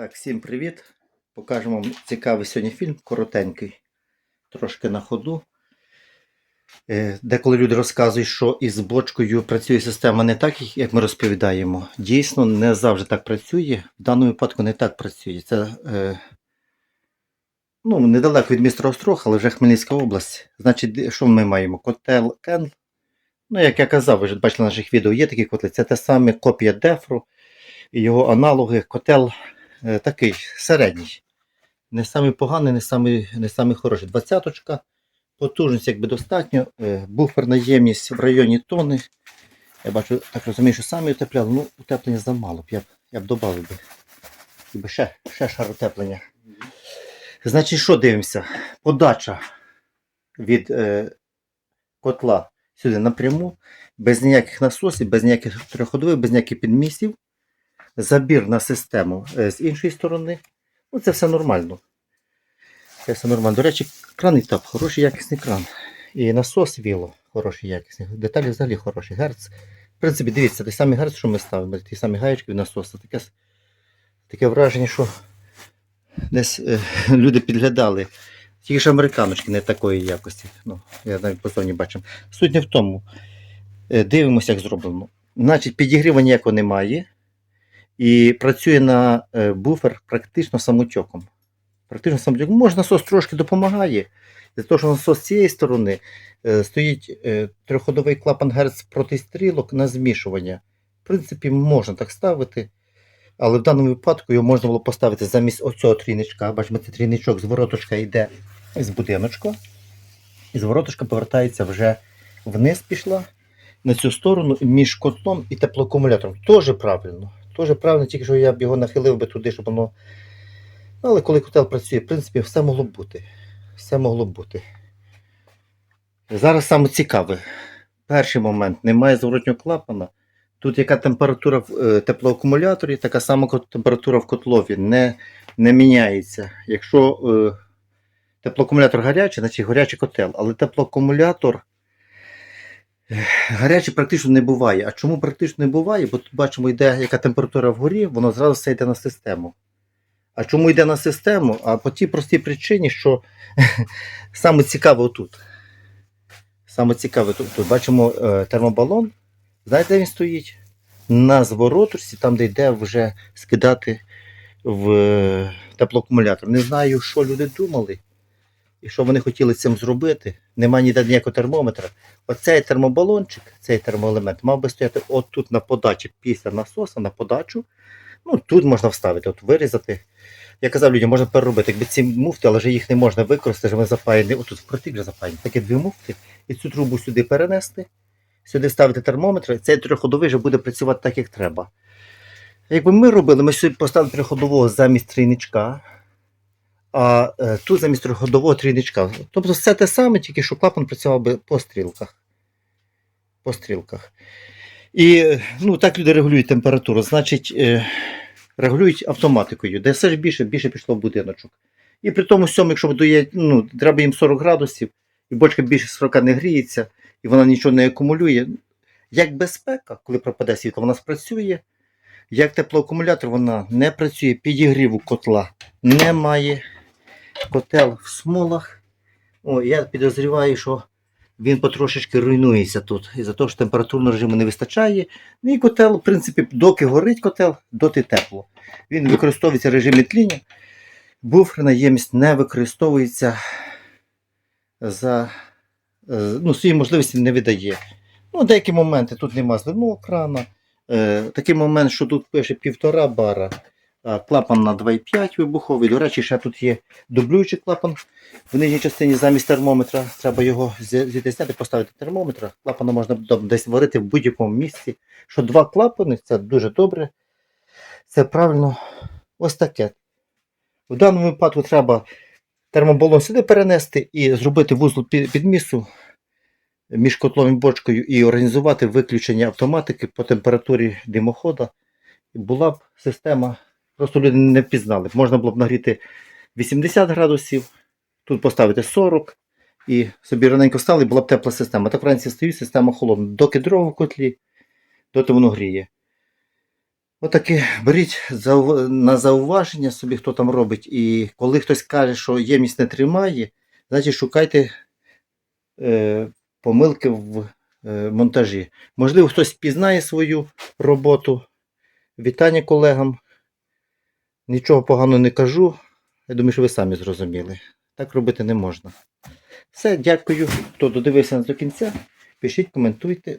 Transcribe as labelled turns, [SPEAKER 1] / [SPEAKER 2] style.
[SPEAKER 1] Так, всім привіт. Покажемо вам цікавий сьогодні фільм, коротенький, трошки на ходу. Е, Деколи люди розказують, що із бочкою працює система не так, як ми розповідаємо. Дійсно, не завжди так працює. В даному випадку не так працює. Це е, ну, недалеко від міста Острог, але вже Хмельницька область. Значить, що ми маємо? Котел Кен. Ну, як я казав, ви ж бачили на наших відео, є такі котли. Це те саме копія Дефру і його аналоги. Котел такий середній. Не самий поганий, не самий, не самий хороший. Двадцяточка. Потужність якби достатньо. Е, буферна ємність в районі тони. Я бачу, так розумію, що самі утепляли. Ну, утеплення замало. б. Я б, я б додав би. І ще, ще шар утеплення. Значить, що дивимося? Подача від е, котла сюди напряму, без ніяких насосів, без ніяких триходових, без ніяких підмістів. Забір на систему е, з іншої сторони. Ну, це все нормально. Це все нормально. До речі, кран і так, хороший якісний кран. І насос віло хороший якісний. Деталі взагалі хороші. Герц. В принципі, дивіться, той самий герц, що ми ставимо, ті самі гаєчки від насоса. Таке, таке враження, що десь е, люди підглядали. Тільки ж американочки не такої якості. Ну, я навіть по зоні бачив. Суть не в тому. Е, Дивимося, як зроблено. Значить, підігріва ніякого немає. І працює на е, буфер практично самотьоком. Практично самотьоком. Може, насос трошки допомагає. Для того, що насос з цієї сторони е, стоїть е, триходовий клапан Герц проти стрілок на змішування. В принципі, можна так ставити. Але в даному випадку його можна було поставити замість оцього трійничка. Бачимо, цей трійничок з вороточка йде з будиночка. І з вороточка повертається вже вниз пішла на цю сторону між котлом і теплоакумулятором. Теж правильно. Теж правильно, тільки що я б його нахилив би туди, щоб воно. Ну, але коли котел працює, в принципі, все могло б бути. Все могло б бути. Зараз саме цікаве. Перший момент немає зворотнього клапана. Тут яка температура в е, теплоакумуляторі, така сама температура в котлові не, не міняється. Якщо е, теплоакумулятор гарячий, значить гарячий котел. Але теплоакумулятор е, гарячий практично не буває. А чому практично не буває? Бо тут бачимо, йде яка температура вгорі, воно зразу все йде на систему. А чому йде на систему? А по тій простій причині, що саме цікаве отут. Саме цікаве тут. тут бачимо е, термобалон. Знаєте, де він стоїть? На звороточці, там, де йде вже скидати в е, теплоакумулятор. Не знаю, що люди думали і що вони хотіли цим зробити. Нема ніде ніякого термометра. Оцей термобалончик, цей термоелемент, мав би стояти отут на подачі після насоса на подачу. Ну, тут можна вставити, от вирізати. Я казав людям, можна переробити. Якби ці муфти, але вже їх не можна використати, вони запаяні. Отут в протик вже запаяні. Такі дві муфти. І цю трубу сюди перенести, сюди ставити термометр, і цей трьохходовий вже буде працювати так, як треба. Якби ми робили, ми сюди поставили трьохходового замість трійничка, а е, тут замість трьохходового трійничка. Тобто все те саме, тільки що клапан працював би по стрілках. По стрілках. І ну, так люди регулюють температуру. Значить, е, регулюють автоматикою, де все ж більше, більше пішло в будиночок. І при тому всьому, якщо дує, ну, треба їм 40 градусів, і бочка більше 40 не гріється, і вона нічого не акумулює. Як безпека, коли пропаде світло, вона спрацює. Як теплоакумулятор, вона не працює, підігріву котла немає. Котел в смолах. О, я підозріваю, що він потрошечки руйнується тут. Із-за того, що температурного режиму не вистачає. Ну і котел, в принципі, доки горить котел, доти тепло. Він використовується в режимі тління. Буферна ємність не використовується за е, ну, свої можливості не видає. Ну, деякі моменти тут нема зливного крана. Е, такий момент, що тут пише півтора бара, клапан на 2,5 вибуховий. До речі, ще тут є дублюючий клапан. В нижній частині замість термометра треба його звідти поставити термометра. Клапана можна десь варити в будь-якому місці. Що два клапани це дуже добре. Це правильно ось таке. В даному випадку треба термобалон сюди перенести і зробити вузол підмісу між котлом і бочкою і організувати виключення автоматики по температурі димохода. Була б система, просто люди не впізнали. Можна було б нагріти 80 градусів, тут поставити 40 і собі раненько встали, і була б тепла система. Так вранці стоїть, система холодна. Доки дрова в котлі, доти воно гріє. Отаке беріть на зауваження собі, хто там робить. І коли хтось каже, що ємність не тримає, значить шукайте е, помилки в е, монтажі. Можливо, хтось пізнає свою роботу. Вітання колегам. Нічого поганого не кажу. Я думаю, що ви самі зрозуміли. Так робити не можна. Все, дякую, хто додивився до кінця. Пишіть, коментуйте.